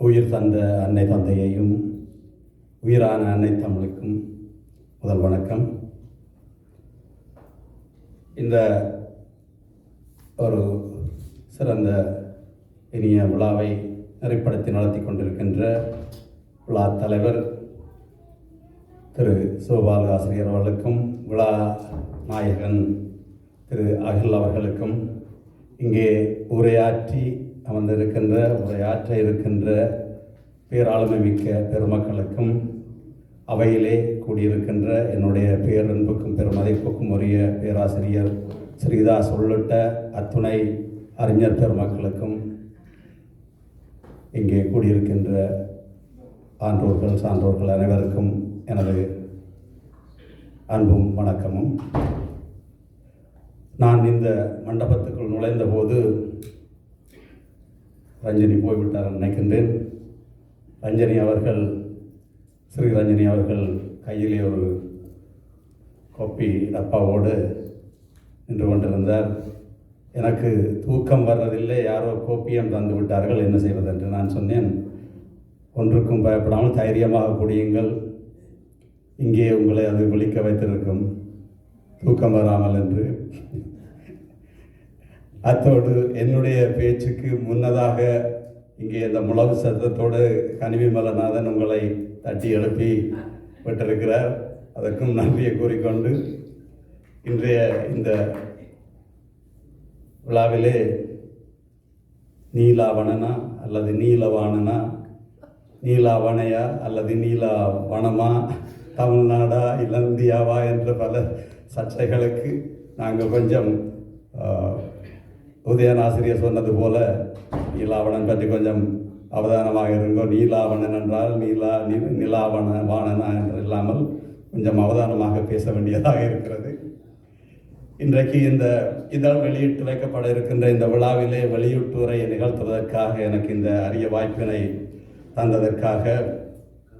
உயிர் தந்த அன்னை தந்தையையும் உயிரான அன்னை தமிழுக்கும் முதல் வணக்கம். இந்த ஒரு சிறந்த இனிய விழாவை நெறிப்படுத்தி நடத்தி கொண்டிருக்கின்ற விழா தலைவர் திரு சோபால் ஆசிரியர் அவர்களுக்கும் விழா நாயகன் திரு அகில் அவர்களுக்கும் இங்கே உரையாற்றி அமர்ந்திருக்கின்ற உரையாற்ற இருக்கின்ற பேராளுமை மிக்க பெருமக்களுக்கும் அவையிலே கூடியிருக்கின்ற என்னுடைய பேரன்புக்கும் பெருமதிப்புக்கும் உரிய பேராசிரியர் ஸ்ரீதாஸ் உள்ளிட்ட அத்துணை அறிஞர் பெருமக்களுக்கும் இங்கே கூடியிருக்கின்ற ஆன்றோர்கள் சான்றோர்கள் அனைவருக்கும் எனது அன்பும் வணக்கமும். நான் இந்த மண்டபத்துக்குள் நுழைந்தபோது ரஞ்சனி போய்விட்டார் நினைக்கின்றேன். ரஞ்சனி அவர்கள் ஸ்ரீ ரஞ்சனி அவர்கள் கையிலே ஒரு கொப்பி டப்பாவோடு நின்று கொண்டிருந்தார். எனக்கு தூக்கம் வர்றதில்லை யாரோ கோப்பியம் தந்து விட்டார்கள் என்ன செய்வது என்று நான் சொன்னேன். ஒன்றுக்கும் பயப்படாமல் தைரியமாக குடியுங்கள். இங்கே உங்களை அது விழிக்க வைத்திருக்கும். தூக்கம் வராமல் என்று அத்தோடு என்னுடைய பேச்சுக்கு முன்னதாக இங்கே இந்த முழவு சத்தத்தோடு கனிவிமலநாதன் உங்களை தட்டி எழுப்பி விட்டிருக்கிறார். அதற்கும் நன்றியை கூறிக்கொண்டு இன்றைய இந்த விழாவிலே நீலாவணனா அல்லது நீலவாணனா நீலாவணையா அல்லது நீலாவனமா தமிழ்நாடா இலந்தியாவா என்ற பல சர்ச்சைகளுக்கு நாங்கள் கொஞ்சம் உதயன் ஆசிரியர் சொன்னது போல நீலாவணன் பற்றி கொஞ்சம் அவதானமாக இருங்கோ. நீலாவணன் என்றால் நீலா நீ நிலாவண வாணனா என்று இல்லாமல் கொஞ்சம் அவதானமாக பேச வேண்டியதாக இருக்கிறது. இன்றைக்கு இந்த இதழ் வெளியிட்டு வைக்கப்பட இருக்கின்ற இந்த விழாவிலே வெளியீட்டுரை நிகழ்த்துவதற்காக எனக்கு இந்த அரிய வாய்ப்பினை தந்ததற்காக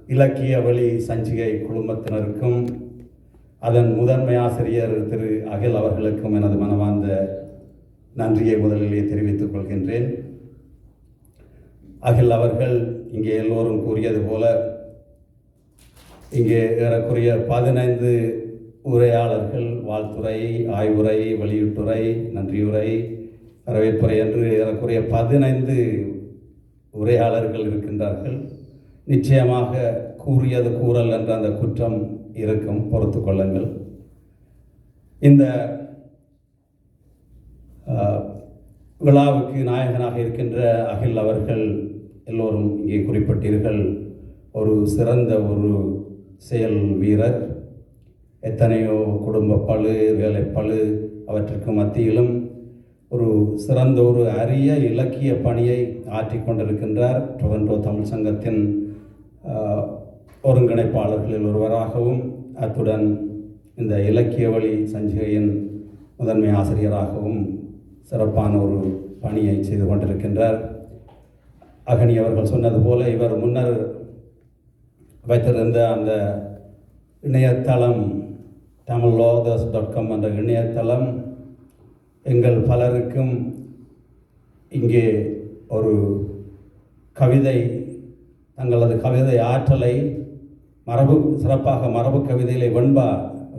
இலக்கிய வழி சஞ்சிகை குழுமத்தினருக்கும் அதன் முதன்மை ஆசிரியர் திரு அகில் அவர்களுக்கும் எனது மனமார்ந்த நன்றியை முதலிலே தெரிவித்துக் கொள்கின்றேன். அகில் அவர்கள் இங்கே எல்லோரும் கூறியது போல இங்கே ஏறக்குறைய பதினைந்து உரையாளர்கள் வாழ்த்துறை ஆய்வுரை வெளியீட்டுரை நன்றியுரை வரவேற்புரை என்று ஏறக்குறைய பதினைந்து உரையாளர்கள் இருக்கின்றார்கள். நிச்சயமாக கூறியது கூறல் என்ற அந்த குற்றம் இருக்கும் பொறுத்து கொள்ளுங்கள். இந்த விழாவுக்கு நாயகனாக இருக்கின்ற அகில் அவர்கள் எல்லோரும் இங்கே குறிப்பிட்டீர்கள். ஒரு சிறந்த ஒரு செயல் வீரர். எத்தனையோ குடும்ப பழு வேலை பழு அவற்றிற்கு மத்தியிலும் ஒரு சிறந்த ஒரு அரிய இலக்கிய பணியை ஆற்றி கொண்டிருக்கின்றார். டொரண்டோ தமிழ் சங்கத்தின் ஒருங்கிணைப்பாளர்களில் ஒருவராகவும் அத்துடன் இந்த இலக்கிய வழி சஞ்சிகையின் முதன்மை ஆசிரியராகவும் சிறப்பான ஒரு பணியை செய்து கொண்டிருக்கின்றார். அகனி அவர்கள் சொன்னது போல இவர் முன்னர் வைத்திருந்த அந்த இணையதளம் தமிழ் லோதஸ் டாட் காம் என்ற இணையதளம் எங்கள் பலருக்கும் இங்கே ஒரு கவிதை தங்களது கவிதை ஆற்றலை மரபு சிறப்பாக மரபு கவிதையிலே வெண்பா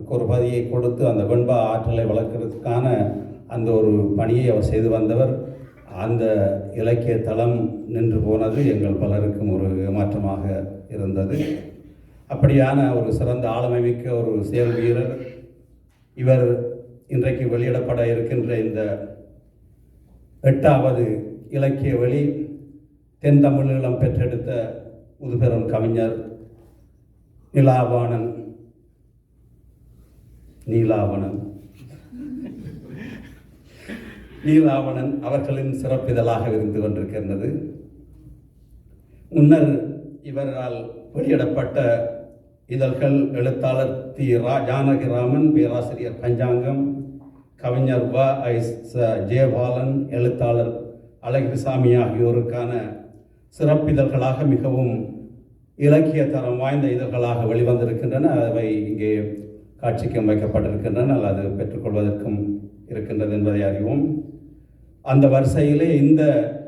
ஒரு பதியை கொடுத்து அந்த வெண்பா ஆற்றலை வளர்க்கிறதுக்கான அந்த ஒரு பணியை அவர் செய்து வந்தவர் அந்த இலக்கிய தளம் நின்று போனது எங்கள் பலருக்கும் ஒரு ஏமாற்றமாக இருந்தது. அப்படியான ஒரு சிறந்த ஆளுமை மிக்க ஒரு செயல் வீரர் இவர் இன்றைக்கு வெளியிடப்பட இருக்கின்ற இந்த எட்டாவது இலக்கிய வழி தென் தமிழீழம் பெற்றெடுத்த முதுபெரும் கவிஞர் நிலாவாணன் நீலாவணன். நீலாவணன் அவர்களின் சிறப்பிதழாக இருந்து கொண்டிருக்கின்றது. முன்னர் இவரால் வெளியிடப்பட்ட இதழ்கள் எழுத்தாளர் தி ரா ஜானகிராமன் பேராசிரியர் பஞ்சாங்கம் கவிஞர் வ. ஐ. ச ஜெயபாலன் எழுத்தாளர் அழகிரிசாமி ஆகியோருக்கான சிறப்பிதழ்களாக மிகவும் இலக்கிய தரம் வாய்ந்த இதழ்களாக வெளிவந்திருக்கின்றன. அவை இங்கே காட்சிக்கும் வைக்கப்பட்டிருக்கின்றன. அல்லது பெற்றுக்கொள்வதற்கும் இருக்கின்றது என்பதை அறிவோம். அந்த வரிசையிலே இந்த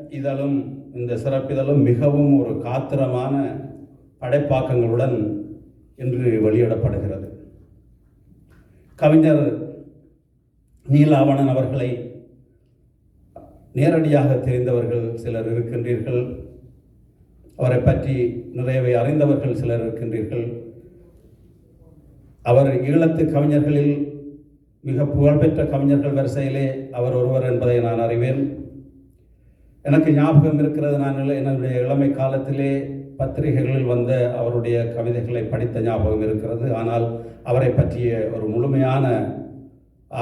இதழும் இந்த சிறப்பிதழும் மிகவும் ஒரு காத்திரமான படைப்பாக்கங்களுடன் இன்று வெளியிடப்படுகிறது. கவிஞர் நீலாவணன் அவர்களை நேரடியாக தெரிந்தவர்கள் சிலர் இருக்கின்றீர்கள். அவரை பற்றி நிறையவை அறிந்தவர்கள் சிலர் இருக்கின்றீர்கள். அவர் ஈழத்து கவிஞர்களில் மிக புகழ்பெற்ற கவிஞர்கள் வரிசையிலே அவர் ஒருவர் என்பதை நான் அறிவேன். எனக்கு ஞாபகம் இருக்கிறது நான் என்னுடைய இளமை காலத்திலே பத்திரிகைகளில் வந்த அவருடைய கவிதைகளை படித்த ஞாபகம் இருக்கிறது. ஆனால் அவரை பற்றிய ஒரு முழுமையான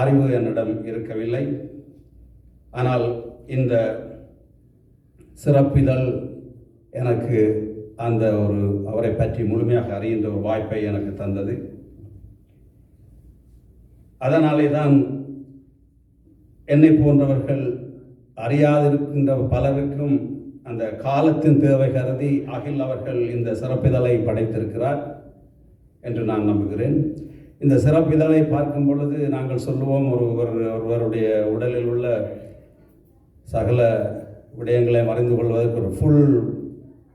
அறிவு என்னிடம் இருக்கவில்லை. ஆனால் இந்த சிறப்பிதழ் எனக்கு அந்த ஒரு அவரை பற்றி முழுமையாக அறிகின்ற ஒரு வாய்ப்பை எனக்கு தந்தது. அதனாலே தான் என்னை போன்றவர்கள் அறியாதிருக்கின்ற பலருக்கும் அந்த காலத்தின் தேவை கருதி அகில் அவர்கள் இந்த சிறப்பிதழை படைத்திருக்கிறார் என்று நான் நம்புகிறேன். இந்த சிறப்பிதழை பார்க்கும் பொழுது நாங்கள் சொல்லுவோம் ஒரு ஒருவருடைய உடலில் உள்ள சகல விடயங்களை அறிந்து கொள்வதற்கு ஒரு ஃபுல்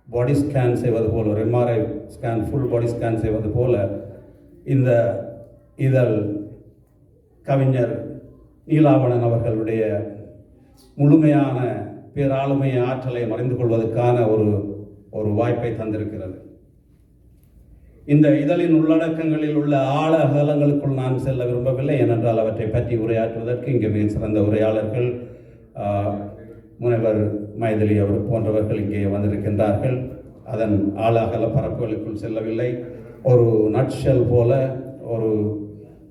பாடி ஸ்கேன் செய்வது போல் ஒரு MRI scan full body scan செய்வது போல இந்த இதழ் கவிஞர் நீலாவணன் அவர்களுடைய முழுமையான பேராளுமை ஆற்றலை மறைந்து கொள்வதற்கான ஒரு ஒரு வாய்ப்பை தந்திருக்கிறது. இந்த இதழின் உள்ளடக்கங்களில் உள்ள ஆழ அகலங்களுக்குள் நான் செல்ல விரும்பவில்லை ஏனென்றால் அவற்றை பற்றி உரையாற்றுவதற்கு இங்கே மிக சிறந்த உரையாளர்கள் முனைவர் மைதிலி அவர் போன்றவர்கள் இங்கே வந்திருக்கின்றார்கள். அதன் ஆழ அகல பரப்புகளுக்குள் செல்லவில்லை. ஒரு நட்ஷல் போல ஒரு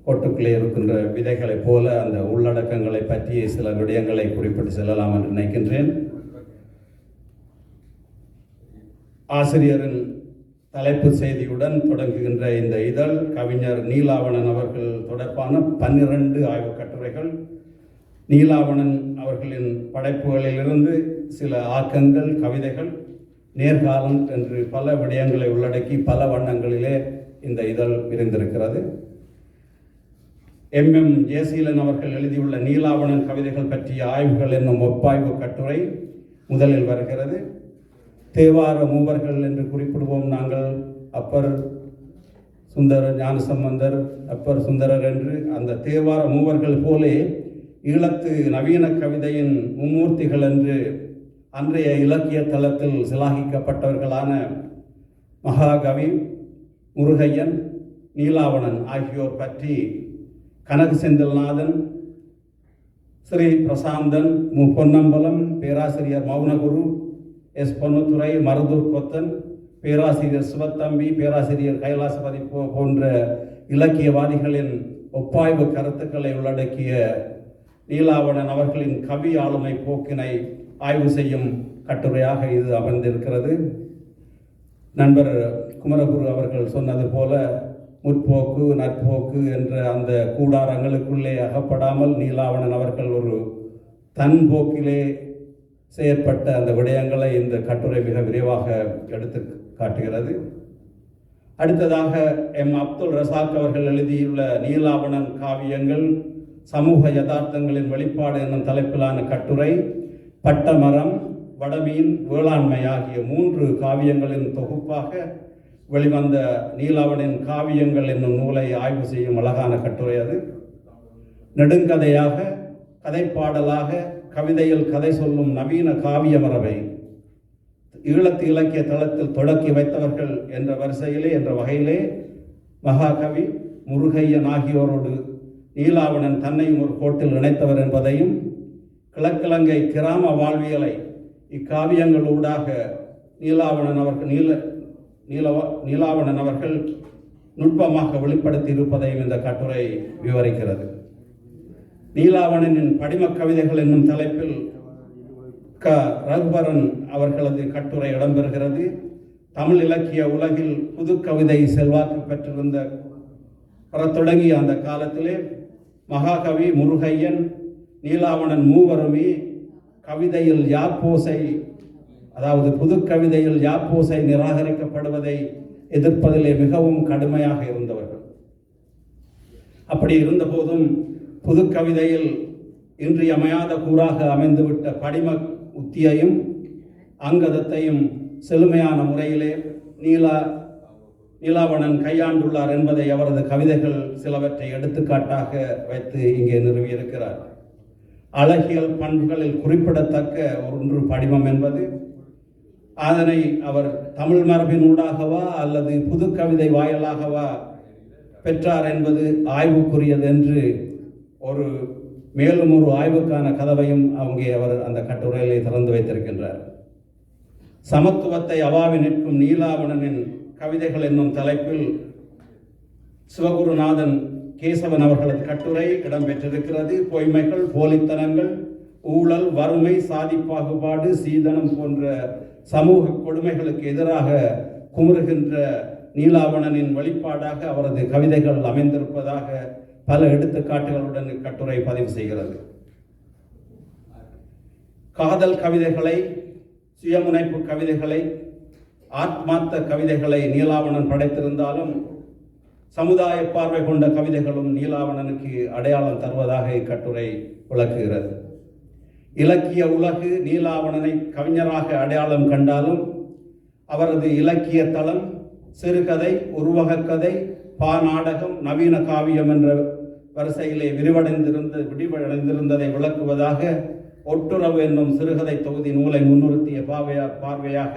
கொட்டுக்குள்ளே இருக்கின்ற விதைகளைப் போல அந்த உள்ளடக்கங்களை பற்றி சில விடயங்களை குறிப்பிட்டு செல்லலாம் என்று நினைக்கின்றேன். ஆசிரியரின் தலைப்பு செய்தியுடன் தொடங்குகின்ற இந்த இதழ் கவிஞர் நீலாவணன் அவர்கள் தொடர்பான பன்னிரண்டு ஆய்வுக் கட்டுரைகள். நீலாவணன் அவர்களின் படைப்புகளிலிருந்து சில ஆக்கங்கள் கவிதைகள் நேர்காலம் என்று பல விடயங்களை உள்ளடக்கி பல வண்ணங்களிலே இந்த இதழ் விரிந்திருக்கிறது. எம். எம். ஜெயசீலன் அவர்கள் எழுதியுள்ள நீலாவணன் கவிதைகள் பற்றிய ஆய்வுகள் என்னும் ஒப்பாய்வு கட்டுரை முதலில் வருகிறது. தேவார மூவர்கள் என்று குறிப்பிடுவோம் நாங்கள். அப்பர் சுந்தர ஞானசம்பந்தர் அப்பர் சுந்தரர் என்று. அந்த தேவார மூவர்கள் போலே ஈழத்து நவீன கவிதையின் மும்மூர்த்திகள் என்று அன்றைய இலக்கிய தளத்தில் சிலாகிக்கப்பட்டவர்களான மகாகவி முருகையன் நீலாவணன் ஆகியோர் பற்றி கனகு செந்தில்நாதன் ஸ்ரீ பிரசாந்தன் மு பொன்னம்பலம் பேராசிரியர் மௌனகுரு எஸ். பொன்னுத்துறை மருதூர் கொத்தன் பேராசிரியர் சிவத்தம்பி பேராசிரியர் கைலாசபதி போ- போன்ற இலக்கியவாதிகளின் ஒப்பாய்வு கருத்துக்களை உள்ளடக்கிய நீலாவணன் அவர்களின் கவி ஆளுமை போக்கினை ஆய்வு செய்யும் கட்டுரையாக இது அமர்ந்திருக்கிறது நண்பர் குமரகுரு அவர்கள் சொன்னது போல முற்போக்கு நற்போக்கு என்ற அந்த கூடாரங்களுக்குள்ளே அகப்படாமல் நீலாவணன் அவர்கள் ஒரு தன் போக்கிலே செயற்பட்ட அந்த விடயங்களை இந்த கட்டுரை மிக விரைவாக எடுத்து காட்டுகிறது. அடுத்ததாக எம் அப்துல் ரசாக் அவர்கள் எழுதியுள்ள நீலாவணன் காவியங்கள் சமூக யதார்த்தங்களின் வெளிப்பாடு என்னும் தலைப்பிலான கட்டுரை பட்டமரம் வடமீன் வேளாண்மை ஆகிய மூன்று காவியங்களின் தொகுப்பாக வெளிவந்த நீலாவனின் காவியங்கள் என்னும் நூலை ஆய்வு செய்யும் அழகான கட்டுரை அது. நெடுங்கதையாக கதைப்பாடலாக கவிதையில் கதை சொல்லும் நவீன காவிய மரபை ஈழத்து இலக்கிய தளத்தில் தொடக்கி வைத்தவர்கள் என்ற வரிசையிலே என்ற வகையிலே மகாகவி முருகையன் ஆகியோரோடு நீலாவணன் தன்னையும் ஒரு கோட்டில் இணைத்தவர் என்பதையும் கிழக்கிழங்கை கிராம வாழ்வியலை இக்காவியங்களூடாக நீலாவணன் அவர்கள் நீல நீலவ நீலாவணன் அவர்கள் நுட்பமாக வெளிப்படுத்தி இருப்பதையும் இந்த கட்டுரை விவரிக்கிறது. நீலாவணனின் படிமக் கவிதைகள் என்னும் தலைப்பில் க. ரகுபரன் அவர்களது கட்டுரை இடம்பெறுகிறது. தமிழ் இலக்கிய உலகில் புது கவிதை செல்வாக்கு பெற்றிருந்த பெறத் தொடங்கிய அந்த காலத்திலே மகாகவி முருகையன் நீலாவணன் மூவருமே கவிதையில் யாப்போசை அதாவது புது கவிதையில் யாப்போசை நிராகரிக்கப்படுவதை எதிர்ப்பதிலே மிகவும் கடுமையாக இருந்தவர்கள். அப்படி இருந்தபோதும் புது கவிதையில் இன்றியமையாத கூறாக அமைந்துவிட்ட படிம உத்தியையும் அங்கதத்தையும் செழுமையான முறையிலே நீலா நீலாவணன் கையாண்டுள்ளார் என்பதை அவரது கவிதைகள் சிலவற்றை எடுத்துக்காட்டாக வைத்து இங்கே நிறுவியிருக்கிறார். அழகியல் பண்புகளில் குறிப்பிடத்தக்க ஒன்று படிமம் என்பது அதனை அவர் தமிழ் மரபினூடாகவா அல்லது புது கவிதை வாயிலாகவா பெற்றார் என்பது ஆய்வுக்குரியது என்று ஒரு மேலும் ஒரு ஆய்வுக்கான கதவையும் அவங்க அவர் அந்த கட்டுரையிலே திறந்து வைத்திருக்கின்றார். சமத்துவத்தை அவாவி நிற்கும் நீலாவணனின் கவிதைகள் என்னும் தலைப்பில் சிவகுருநாதன் கேசவன் அவர்களது கட்டுரை இடம்பெற்றிருக்கிறது. பொய்மைகள் போலித்தனங்கள் ஊழல் வறுமை சாதி பாகுபாடு சீதனம் போன்ற சமூக கொடுமைகளுக்கு எதிராக குமுறுகின்ற நீலாவணனின் வழிபாடாக அவரது கவிதைகள் அமைந்திருப்பதாக பல எடுத்துக்காட்டுகளுடன் இக்கட்டுரை பதிவு செய்கிறது. காதல் கவிதைகளை சுயமுனைப்பு கவிதைகளை ஆத்மார்த்த கவிதைகளை நீலாவணன் படைத்திருந்தாலும் சமுதாய பார்வை கொண்ட கவிதைகளும் நீலாவணனுக்கு அடையாளம் தருவதாக இக்கட்டுரை விளக்குகிறது. இலக்கிய உலகு நீலாவணனை கவிஞராக அடையாளம் கண்டாலும் அவரது இலக்கிய தளம் சிறுகதை உருவகக் கதை பாநாடகம் நவீன காவியம் என்ற வரிசையிலே விரிவடைந்திருந்த விரிவடைந்திருந்ததை விளக்குவதாக ஒட்டுறவு என்னும் சிறுகதை தொகுதி நூலை முன்னிறுத்திய பார்வையா பார்வையாக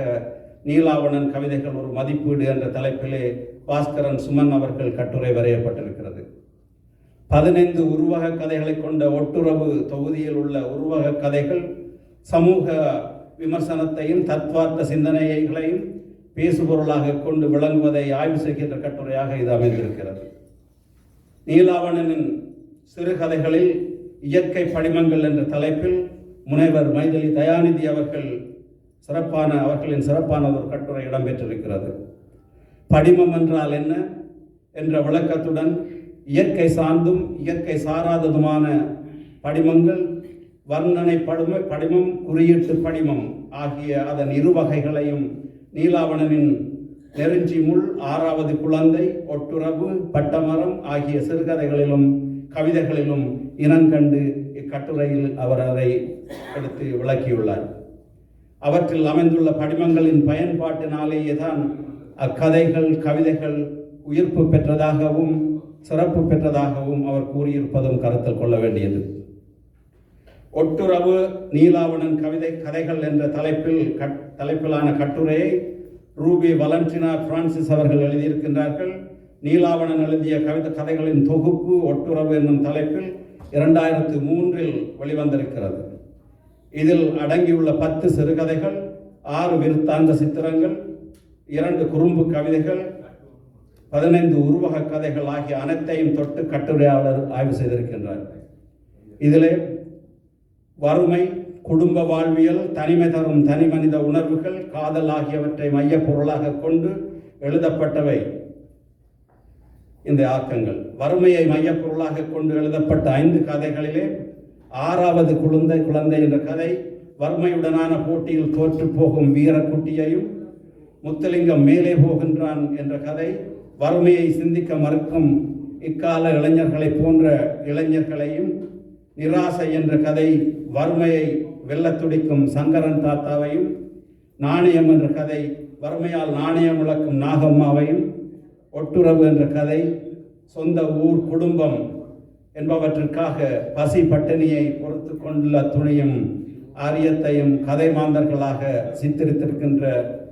நீலாவணன் கவிதைகள் ஒரு மதிப்பீடு என்ற தலைப்பிலே பாஸ்கரன் சுமன் அவர்கள் கட்டுரை வரையப்பட்டிருக்கிறது. பதினைந்து உருவக கதைகளை கொண்ட ஒட்டுறவு தொகுதியில் உள்ள உருவக கதைகள் சமூக விமர்சனத்தையும் தத்வார்த்த சிந்தனைகளையும் பேசுபொருளாக கொண்டு விளங்குவதை ஆய்வு செய்கின்ற கட்டுரையாக இது அமைந்திருக்கிறது. நீலாவணனின் சிறுகதைகளில் இயற்கை படிமங்கள் என்ற தலைப்பில் முனைவர் மைதலி தயாநிதி அவர்கள் சிறப்பான அவர்களின் சிறப்பான ஒரு கட்டுரை இடம்பெற்றிருக்கிறது. படிமம் என்றால் என்ன? என்ற விளக்கத்துடன் இயற்கை சார்ந்தும் இயற்கை சாராததுமான படிமங்கள் வர்ணனை படும படிமம் குறியீட்டு படிமம் ஆகிய அதன் இரு வகைகளையும் நீலாவணனின் நெருஞ்சி முள் ஆறாவது குழந்தை ஒட்டுறவு பட்டமரம் ஆகிய சிறுகதைகளிலும் கவிதைகளிலும் இனங்கண்டு இக்கட்டுரையில் அவர் அதை எடுத்து விளக்கியுள்ளார். அவற்றில் அமைந்துள்ள படிமங்களின் பயன்பாட்டினாலேயே தான் அக்கதைகள் கவிதைகள் உயிர்ப்பு பெற்றதாகவும் சிறப்பு பெற்றதாகவும் அவர் கூறியிருப்பதும் கருத்தில் கொள்ள வேண்டியது. ஒட்டுறவு நீலாவணன் கவிதை கதைகள் என்ற தலைப்பில் கட் தலைப்பிலான கட்டுரையை ரூபி வலன்டினா பிரான்சிஸ் அவர்கள் எழுதியிருக்கின்றார்கள். நீலாவணன் எழுதிய கவிதை கதைகளின் தொகுப்பு ஒட்டுறவு என்னும் தலைப்பில் இரண்டாயிரத்து மூன்றில் வெளிவந்திருக்கிறது. இதில் அடங்கியுள்ள பத்து சிறுகதைகள் ஆறு விருத்தாந்த சித்திரங்கள் இரண்டு குறும்பு கவிதைகள் பதினைந்து உருவக கதைகள் ஆகிய அனைத்தையும் தொட்டு கட்டுரையாளர் ஆய்வு செய்திருக்கின்றார். இதிலே வறுமை குடும்ப வாழ்வியல் தனிமை தரும் தனி மனித உணர்வுகள் காதல் ஆகியவற்றை மைய பொருளாக கொண்டு எழுதப்பட்டவை. இந்த ஆக்கங்கள் வறுமையை மைய பொருளாக கொண்டு எழுதப்பட்ட ஐந்து கதைகளிலே ஆறாவது குழந்தை குழந்தை என்ற கதை வறுமையுடனான போட்டியில் தோற்று போகும் வீரக்குட்டியையும் முத்துலிங்கம் மேலே போகின்றான் என்ற கதை வறுமையை சிந்திக்க மறுக்கும் இக்கால இளைஞர்களைப் போன்ற இளைஞர்களையும் நிராசை என்ற கதை வறுமையை வெல்ல துடிக்கும் சங்கரன் தாத்தாவையும் நாணயம் என்ற கதை வறுமையால் நாணயம் இழக்கும் நாகம்மாவையும் ஒட்டுறவு என்ற கதை சொந்த ஊர் குடும்பம் என்பவற்றிற்காக பசி பட்டினியை பொறுத்து கொண்டுள்ள துணியும் ஆரியத்தையும் கதை மாந்தர்களாக சித்தரித்திருக்கின்ற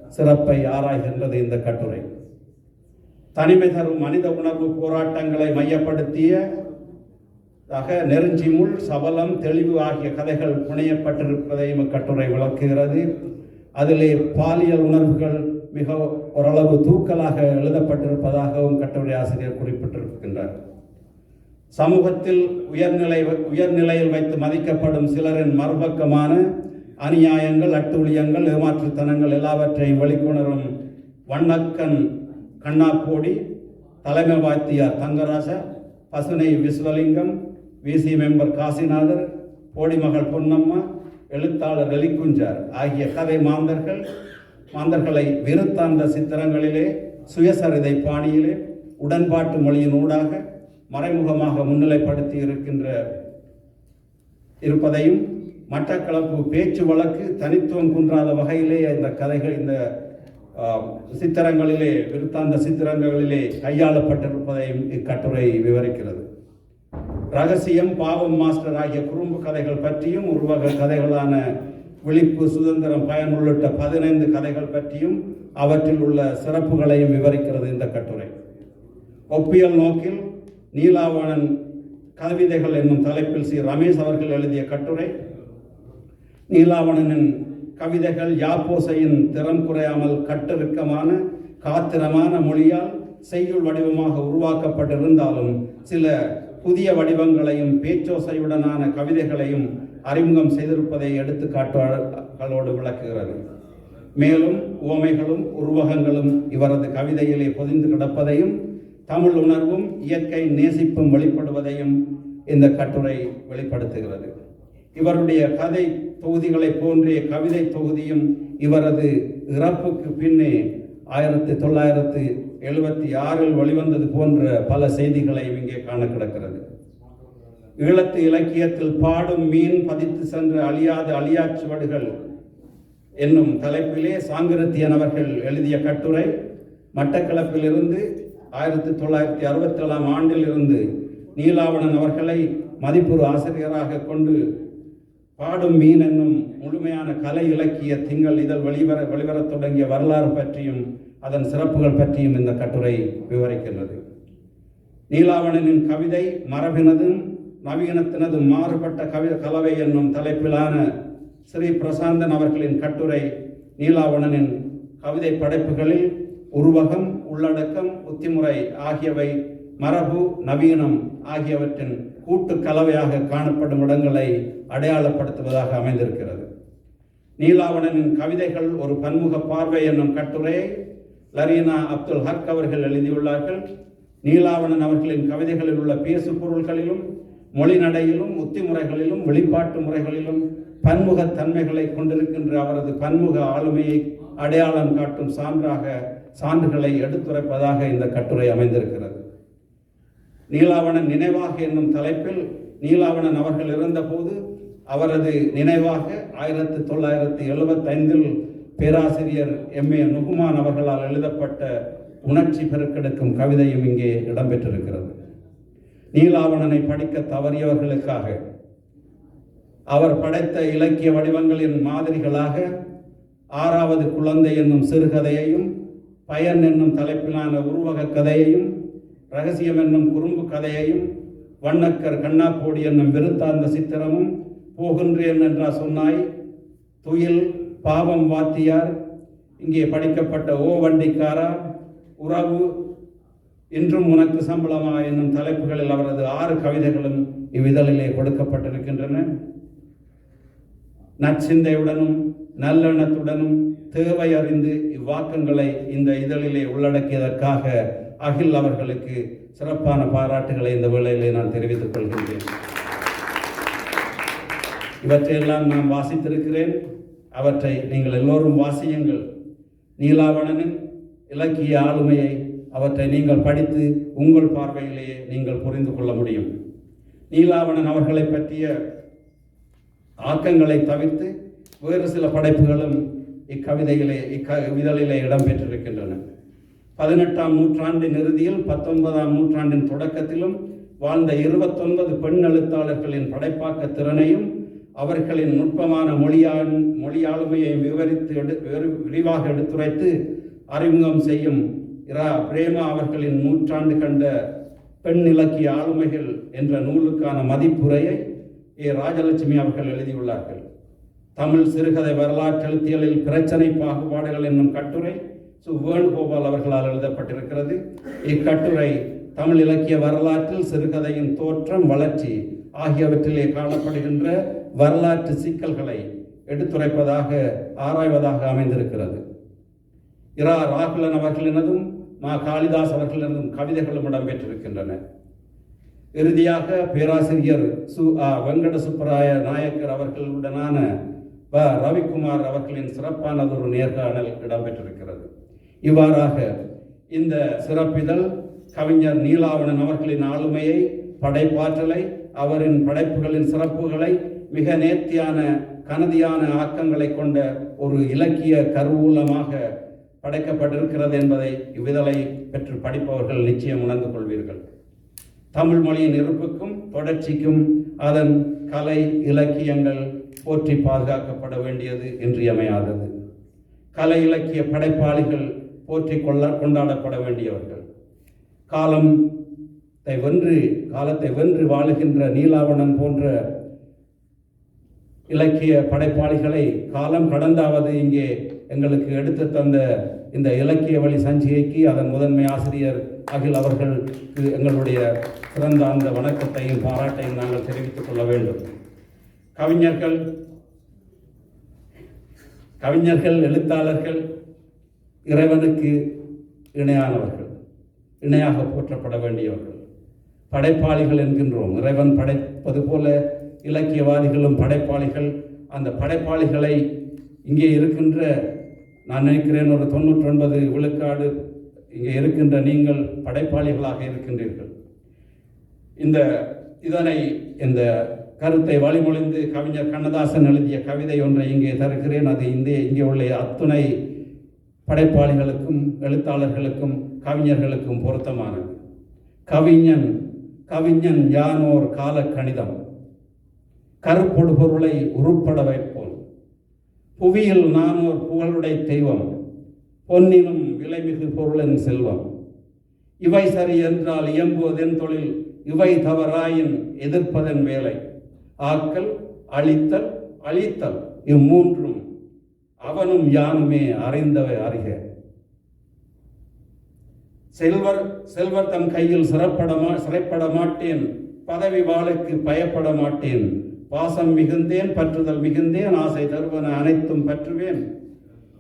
சிறப்பை ஆராய்கின்றது இந்த கட்டுரை. தனிமை தரும் மனித உணர்வு போராட்டங்களை மையப்படுத்திய தக நெருஞ்சி முள் சபலம் தெளிவு ஆகிய கதைகள் புனையப்பட்டிருப்பதையும் இக்கட்டுரை விளக்குகிறது. அதிலே பாலியல் உணர்வுகள் மிக ஓரளவு தூக்கலாக எழுதப்பட்டிருப்பதாகவும் கட்டுரை ஆசிரியர் குறிப்பிட்டிருக்கின்றார். சமூகத்தில் உயர்நிலை உயர்நிலையில் வைத்து மதிக்கப்படும் சிலரின் மறுபக்கமான அநியாயங்கள் அட்டூழியங்கள் ஏமாற்றுத்தனங்கள் எல்லாவற்றையும் வெளிக்கொணரும் வண்ணக்கன் கண்ணாக்கோடி தலைமை வாத்தியார் தங்கராசா பசுனை விஸ்வலிங்கம் விசி மெம்பர் காசிநாதர் போடிமகள் பொன்னம்மா எழுத்தாளர் வெளிக்குஞ்சார் ஆகிய கதை மாந்தர்கள் மாந்தர்களை விருத்தாந்த சித்திரங்களிலே சுயசரிதை பாணியிலே உடன்பாட்டு மொழியினூடாக மறைமுகமாக முன்னிலைப்படுத்தி இருக்கின்ற இருப்பதையும் மட்டக்களப்பு பேச்சு வழக்கு தனித்துவம் குன்றாத வகையிலே இந்த கதைகள் இந்த சித்திரங்களிலே விருத்தாந்த சித்திரங்களிலே கையாளப்பட்டிருப்பதையும் இக்கட்டுரை விவரிக்கிறது. ரகசியம் பாவம் மாஸ்டர் ஆகிய குறும்பு கதைகள் பற்றியும் உருவக கதைகளான விழிப்பு சுதந்திரம் பயன் உள்ளிட்ட பதினைந்து கதைகள் பற்றியும் அவற்றில் உள்ள சிறப்புகளையும் விவரிக்கிறது இந்த கட்டுரை. ஒப்பியல் நோக்கில் நீலாவணன் கவிதைகள் என்னும் தலைப்பில் சி. ரமேஷ் அவர்கள் எழுதிய கட்டுரை. நீலாவணனின் கவிதைகள் யாப்போசையின் திறம் குறையாமல் கட்டிருக்கமான காத்திரமான மொழியால் செய்யுள் வடிவமாக உருவாக்கப்பட்டிருந்தாலும் சில புதிய வடிவங்களையும் பேச்சோசையுடனான கவிதைகளையும் அறிமுகம் செய்திருப்பதை எடுத்துக்காட்டுகளோடு விளக்குகிறது. மேலும் உவமைகளும் உருவகங்களும் இவரது கவிதையிலே பொதிந்து கிடப்பதையும் தமிழ் உணர்வும் இயற்கை நேசிப்பும் வெளிப்படுவதையும் இந்த கட்டுரை வெளிப்படுத்துகிறது. இவருடைய கதை தொகுதிகளை போன்றே கவிதை தொகுதியும் இவரது இறப்புக்கு பின்னே ஆயிரத்தி தொள்ளாயிரத்து எழுபத்தி ஆறில் வெளிவந்தது போன்ற பல செய்திகளையும் இங்கே காண கிடக்கிறது. ஈழத்து இலக்கியத்தில் பாடும் மீன் பதித்து சென்ற அழியாத அழியாச்சுவடுகள் என்னும் தலைப்பிலே சாங்கிருத்தியன் அவர்கள் எழுதிய கட்டுரை மட்டக்களப்பிலிருந்து ஆயிரத்தி தொள்ளாயிரத்தி அறுபத்தி ஏழாம் ஆண்டிலிருந்து நீலாவணன் அவர்களை மதிப்புறு ஆசிரியராக கொண்டு பாடும் மீன் என்னும் முழுமையான கலை இலக்கிய திங்கள் இதழ் வெளிவர வெளிவரத் தொடங்கிய வரலாறு பற்றியும் அதன் சிறப்புகள் பற்றியும் இந்த கட்டுரை விவரிக்கின்றது. நீலாவணனின் கவிதை மரபினதும் நவீனத்தினதும் மாறுபட்ட கவி கலவை என்னும் தலைப்பிலான ஸ்ரீ பிரசாந்தன் அவர்களின் கட்டுரை நீலாவணனின் கவிதை படைப்புகளில் உருவகம் உள்ளடக்கம் உத்திமுறை ஆகியவை மரபு நவீனம் ஆகியவற்றின் கூட்டு கலவையாக காணப்படும் இடங்களை அடையாளப்படுத்துவதாக அமைந்திருக்கிறது. நீலாவணனின் கவிதைகள் ஒரு பன்முக பார்வை என்னும் கட்டுரையை லரீனா அப்துல் ஹக் அவர்கள் எழுதியுள்ளார்கள். நீலாவணன் அவர்களின் கவிதைகளில் உள்ள பேசு பொருள்களிலும் மொழி நடையிலும் உத்திமுறைகளிலும் வெளிப்பாட்டு முறைகளிலும் பன்முகத் தன்மைகளை கொண்டிருக்கின்ற அவரது பன்முக ஆளுமையை அடையாளம் காட்டும் சான்றாக சான்றுகளை எடுத்துரைப்பதாக இந்த கட்டுரை அமைந்திருக்கிறது. நீலாவணன் நினைவாக என்னும் தலைப்பில் நீலாவணன் அவர்கள் இருந்தபோது அவரது நினைவாக ஆயிரத்தி தொள்ளாயிரத்தி எழுபத்தைந்தில் பேராசிரியர் எம் ஏ நுகுமான் அவர்களால் எழுதப்பட்ட உணர்ச்சி பெருக்கெடுக்கும் கவிதையும் இங்கே இடம்பெற்றிருக்கிறது. நீலாவணனை படிக்க தவறியவர்களுக்காக அவர் படைத்த இலக்கிய வடிவங்களின் மாதிரிகளாக ஆறாவது குழந்தை என்னும் சிறுகதையையும் பயன் என்னும் தலைப்பிலான உருவக கதையையும் ரகசியம் என்னும் குறும்பு கதையையும் வண்ணக்கர் கண்ணாப்போடி என்னும் விருத்தாந்த சித்திரமும் போகின்றேன் என்றா சொன்னாய். துயில் பாவம் வாத்தியார் இங்கே படிக்கப்பட்ட ஓ வண்டிக்காரா? உறவு இன்றும் உனக்கு சம்பளமா என்னும் தலைப்புகளில் அவரது ஆறு கவிதைகளும் இவ்விதழிலே கொடுக்கப்பட்டிருக்கின்றன. நற்சிந்தையுடனும் நல்லெண்ணத்துடனும் தேவை அறிந்து இவ்வாக்கங்களை இந்த இதழிலே உள்ளடக்கியதற்காக அகில் அவர்களுக்கு சிறப்பான பாராட்டுகளை இந்த வேளையிலே நான் தெரிவித்துக் கொள்கின்றேன். இவற்றையெல்லாம் நான் வாசித்திருக்கிறேன். அவற்றை நீங்கள் எல்லோரும் வாசியுங்கள். நீலாவணனின் இலக்கிய ஆளுமையை அவற்றை நீங்கள் படித்து உங்கள் பார்வையிலேயே நீங்கள் புரிந்து கொள்ள முடியும். நீலாவணன் அவர்களை பற்றிய ஆக்கங்களை தவிர்த்து வேறு சில படைப்புகளும் இக்கவிதையிலே இக்க இதழிலே இடம்பெற்றிருக்கின்றன. பதினெட்டாம் நூற்றாண்டின் இறுதியில் பத்தொன்பதாம் நூற்றாண்டின் தொடக்கத்திலும் வாழ்ந்த இருபத்தொன்பது பெண் எழுத்தாளர்களின் படைப்பாக்க திறனையும் அவர்களின் நுட்பமான மொழியான் மொழியாளுமையை விவரித்து எடு விரிவாக எடுத்துரைத்து அறிமுகம் செய்யும் இரா பிரேமா அவர்களின் நூற்றாண்டு கண்ட பெண் இலக்கிய ஆளுமைகள் என்ற நூலுக்கான மதிப்புரையை ஏ. ராஜலட்சுமி அவர்கள் எழுதியுள்ளார்கள். தமிழ் சிறுகதை வரலாற்று எழுத்தியலில் பிரச்சனை பாகுபாடுகள் என்னும் கட்டுரை சு. வேணுகோபால் அவர்களால் எழுதப்பட்டிருக்கிறது. இக்கட்டுரை தமிழ் இலக்கிய வரலாற்றில் சிறுகதையின் தோற்றம் வளர்ச்சி ஆகியவற்றிலே காணப்படுகின்ற வரலாற்று சிக்கல்களை எடுத்துரைப்பதாக ஆராய்வதாக அமைந்திருக்கிறது. இரா ராகுலன் அவர்களினதும் மா காளிதாஸ் அவர்களினதும் கவிதைகளும் இடம்பெற்றிருக்கின்றன. இறுதியாக பேராசிரியர் சு. ஆ. வெங்கட சுப்பராய நாயக்கர் அவர்களுடனான வ. ரவிக்குமார் அவர்களின் சிறப்பானதொரு நேர்காணல் இடம்பெற்றிருக்கிறது. இவ்வாறாக இந்த சிறப்பிதழ் கவிஞர் நீலாவணன் அவர்களின் ஆளுமையை படைப்பாற்றலை அவரின் படைப்புகளின் சிறப்புகளை மிக நேர்த்தியான கனதியான ஆக்கங்களை கொண்ட ஒரு இலக்கிய கருவூலமாக படைக்கப்பட்டிருக்கிறது என்பதை இவ்விதழை பெற்று படிப்பவர்கள் நிச்சயம் உணர்ந்து கொள்வீர்கள். தமிழ் மொழியின் இருப்புக்கும் தொடர்ச்சிக்கும் அதன் கலை இலக்கியங்கள் போற்றி பாதுகாக்கப்பட வேண்டியது இன்றியமையாதது. கலை இலக்கிய படைப்பாளிகள் போற்றி கொள்ள கொண்டாடப்பட வேண்டியவர்கள். காலம் வென்று காலத்தை வென்று வாழுகின்ற நீலாவணன் போன்ற இலக்கிய படைப்பாளிகளை காலம் கடந்தாவது இங்கே எங்களுக்கு எடுத்து தந்த இந்த இலக்கிய வழி சஞ்சிகைக்கு அதன் முதன்மை ஆசிரியர் அகில் அவர்களுக்கு எங்களுடைய சிறந்த அந்த வணக்கத்தையும் பாராட்டையும் நாங்கள் தெரிவித்துக் கொள்ள வேண்டும். கவிஞர்கள் கவிஞர்கள் எழுத்தாளர்கள் இறைவனுக்கு இணையானவர்கள் இணையாக போற்றப்பட வேண்டியவர்கள். படைப்பாளிகள் என்கின்றோம். இறைவன் படைப்பது போல இலக்கியவாதிகளும் படைப்பாளிகள் அந்த படைப்பாளிகளை இங்கே இருக்கின்ற நான் நினைக்கிறேன் ஒரு தொண்ணூற்றி ஒன்பது விழுக்காடு இங்கே இருக்கின்ற நீங்கள் படைப்பாளிகளாக இருக்கின்றீர்கள். இந்த இதனை இந்த கருத்தை வழிமொழிந்து கவிஞர் கண்ணதாசன் எழுதிய கவிதை ஒன்றை இங்கே தருகிறேன். அது இந்திய இங்கே உள்ள அத்துணை படைப்பாளிகளுக்கும் எழுத்தாளர்களுக்கும் கவிஞர்களுக்கும் பொருத்தமானது. கவிஞன் கவிஞன் யானோர் கால கணிதம் கருப்பொடு பொருளை உருப்பட வைப்போம் புவியில் நானோர் புகழுடை தெய்வம் பொன்னினும் விலைமிகு பொருளின் செல்வம். இவை சரி என்றால் இயம்புவதென் தொழில் இவை தவறாயின் எதிர்ப்பதன் வேலை. ஆக்கல் அழித்தல் அழித்தல் இம்மூன்றும் அவனும் யானுமே அறிந்தவை அறிக. செல்வர் செல்வர் தம் கையில் சிறப்பட மா சிறைப்பட மாட்டேன் பதவி வாளுக்கு பயப்பட மாட்டேன் பாசம் மிகுந்தேன் பற்றுதல் மிகுந்தேன் ஆசை தருவன அனைத்தும் பற்றுவேன்.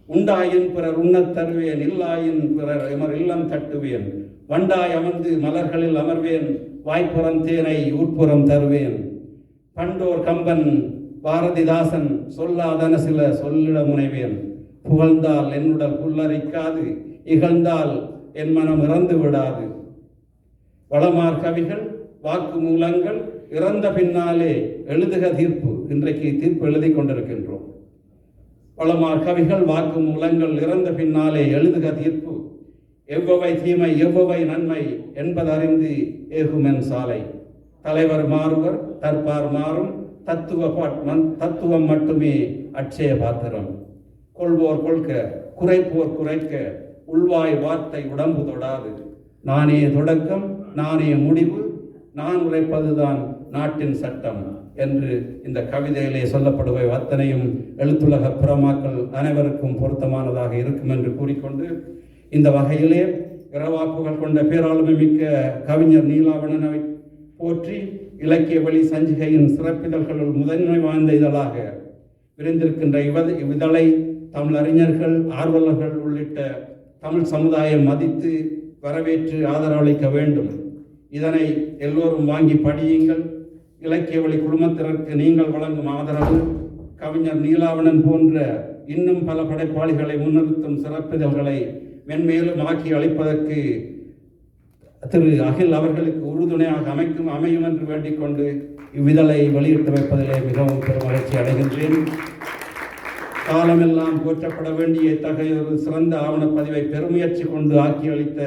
உண்டாயின் பிறர் உண்ணத் தருவேன் இல்லாயின் பிறர் எமர் இல்லம் தட்டுவேன். வண்டாய் அமர்ந்து மலர்களில் அமர்வேன் வாய்ப்புறம் தேனை உட்புறம் தருவேன். பண்டோர் கம்பன் பாரதிதாசன் சொல்லாதன சில சொல்லிட முனைவேன். புகழ்ந்தால் என்னுடல் புல்லரிக்காது இகழ்ந்தால் என் மனம் இறந்து விடாது வளமார் கவிகள் வாக்கு மூலங்கள் இறந்த பின்னாலே எழுதுக தீர்ப்பு. இன்றைக்கு தீர்ப்பு எழுதி கொண்டிருக்கின்றோம். பலமார் கவிகள் வாக்கு மூலங்கள் இறந்த பின்னாலே எழுதுக தீர்ப்பு. எவ்வவை தீமை எவ்வவை நன்மை என்பதறிந்து ஏகுமென் சாலை. தலைவர் மாறுவர் தற்பார் மாறும் தத்துவ பாட் மன் தத்துவம் மட்டுமே அட்சய பாத்திரம். கொள்வோர் கொள்க குறைப்போர் குறைக்க உள்வாய் வார்த்தை உடம்பு தொடாது. நானே தொடக்கம் நானே முடிவு நான் உரைப்பதுதான் நாட்டின் சட்டம் என்று இந்த கவிதையிலே சொல்லப்படுவை அத்தனையும் எழுத்துலக புறமாக்கள் அனைவருக்கும் பொருத்தமானதாக இருக்கும் என்று கூறிக்கொண்டு இந்த வகையிலே இரவாக்குகள் கொண்ட பேராளுமை மிக்க கவிஞர் நீலாவணனை போற்றி இலக்கிய வழி சஞ்சிகையின் சிறப்பிதழ்களுள் முதன்மை வாய்ந்த இதழாக விரிந்திருக்கின்ற இவத இவ்விதழை தமிழ் அறிஞர்கள் ஆர்வலர்கள் உள்ளிட்ட தமிழ் சமுதாயம் மதித்து வரவேற்று ஆதரவளிக்க வேண்டும். இதனை எல்லோரும் வாங்கி படியுங்கள். இலக்கிய வழி குடும்பத்தினருக்கு நீங்கள் வழங்கும் ஆதரவு கவிஞர் நீலாவணன் போன்ற இன்னும் பல படைப்பாளிகளை முன்னிறுத்தும் சிறப்பிதழ்களை மென்மேலும் ஆக்கி அளிப்பதற்கு திரு அகில் அவர்களுக்கு உறுதுணையாக அமைக்கும் அமையும் என்று வேண்டிக்கொண்டு இவ்விதழை வெளியிட்டு வைப்பதிலே மிகவும் பெரும் மகிழ்ச்சி அடைகின்றேன். காலமெல்லாம் போற்றப்பட வேண்டிய இத்தகைய ஒரு சிறந்த ஆவணப்பதிவை பெருமுயற்சி கொண்டு ஆக்கி அளித்த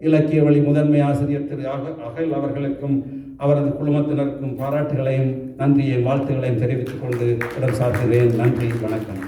இலக்கிய வழி முதன்மை ஆசிரியர் திரு அக அகல் அவர்களுக்கும் அவரது குழுமத்தினருக்கும் பாராட்டுகளையும் நன்றியை வாழ்த்துகளையும் தெரிவித்துக் கொண்டு இடம் சாத்துகிறேன் நன்றி வணக்கம்.